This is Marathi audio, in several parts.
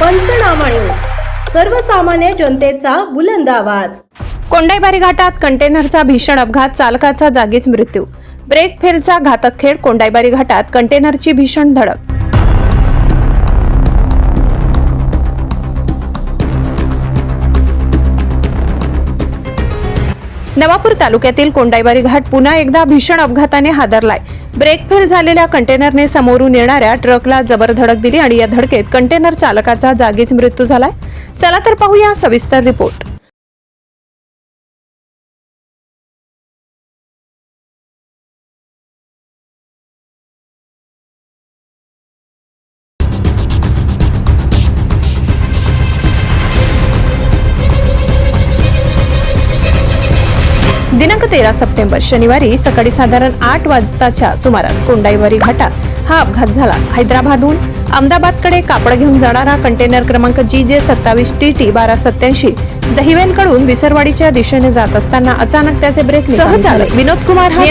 पंचनामा न्यूज सर्वसामान्य जनतेचा बुलंद आवाज. कोंडाईबारी घाटात कंटेनरचा भीषण अपघात चालकाचा जागीच मृत्यू. ब्रेक फेलचा घातक खेळ कोंडाईबारी घाटात कंटेनरची भीषण धडक. नवापूर तालुक्यातील कोंडाईबारी घाट पुन्हा एकदा भीषण अपघाताने हादरलाय. ब्रेक फेल झालेल्या कंटेनरने समोरून येणाऱ्या ट्रकला जबर धडक दिली आणि या धडकेत कंटेनर चालकाचा जागीच मृत्यू झालाय. चला तर पाहूया सविस्तर रिपोर्ट. दिनांक तेरा सप्टेंबर शनिवारी सकाळी साधारण आठ वाजताच्या सुमारास कोंडाईवारी घाटात हा अपघात झाला. हैदराबादहून अहमदाबादकडे कापड घेऊन जाणारा कंटेनर क्रमांक जी जे सत्तावीस टी टी बारा सत्याऐंशी दहिवेलकडून विसरवाडीच्या दिशेने जात असताना अचानक त्याचे ब्रेक सहचालक विनोद कुमार हा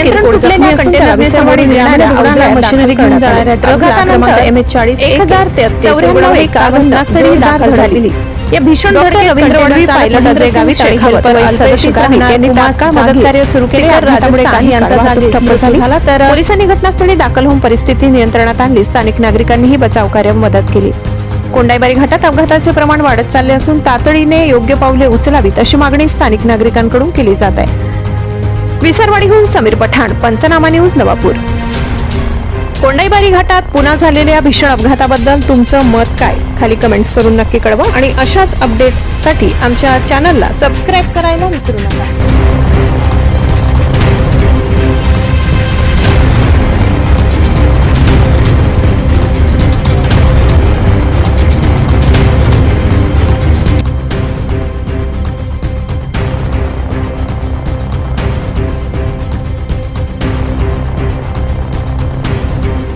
क्रमांक एम एच चाळीस एक हजार चौऱ्याण्णव एका घटनास्थळी दाखल झालेली या भीषण मदतकार्य सुरू केले. झाला तर पोलिसांनी घटनास्थळी दाखल होऊन परिस्थिती नियंत्रणात आणली. स्थानिक नागरिकांनीही बचाव कार्य मदत केली. कोंडाईबारी घाटात अपघाताचे प्रमाण वाढत चालले असून तातडीने योग्य पावले उचलावीत अशी मागणी स्थानिक नागरिकांकडून केली जात आहे. विसरवाडीहून समीर पठाण पंचनामा न्यूज नवापूर. कोंडाईबारी घाटात पुन्हा झालेल्या भीषण अपघाताबद्दल तुमचं मत काय? खाली कमेंट्स करून नक्की कळवा आणि अशाच अपडेट्ससाठी आमच्या चॅनलला सबस्क्राईब करायला विसरू नका.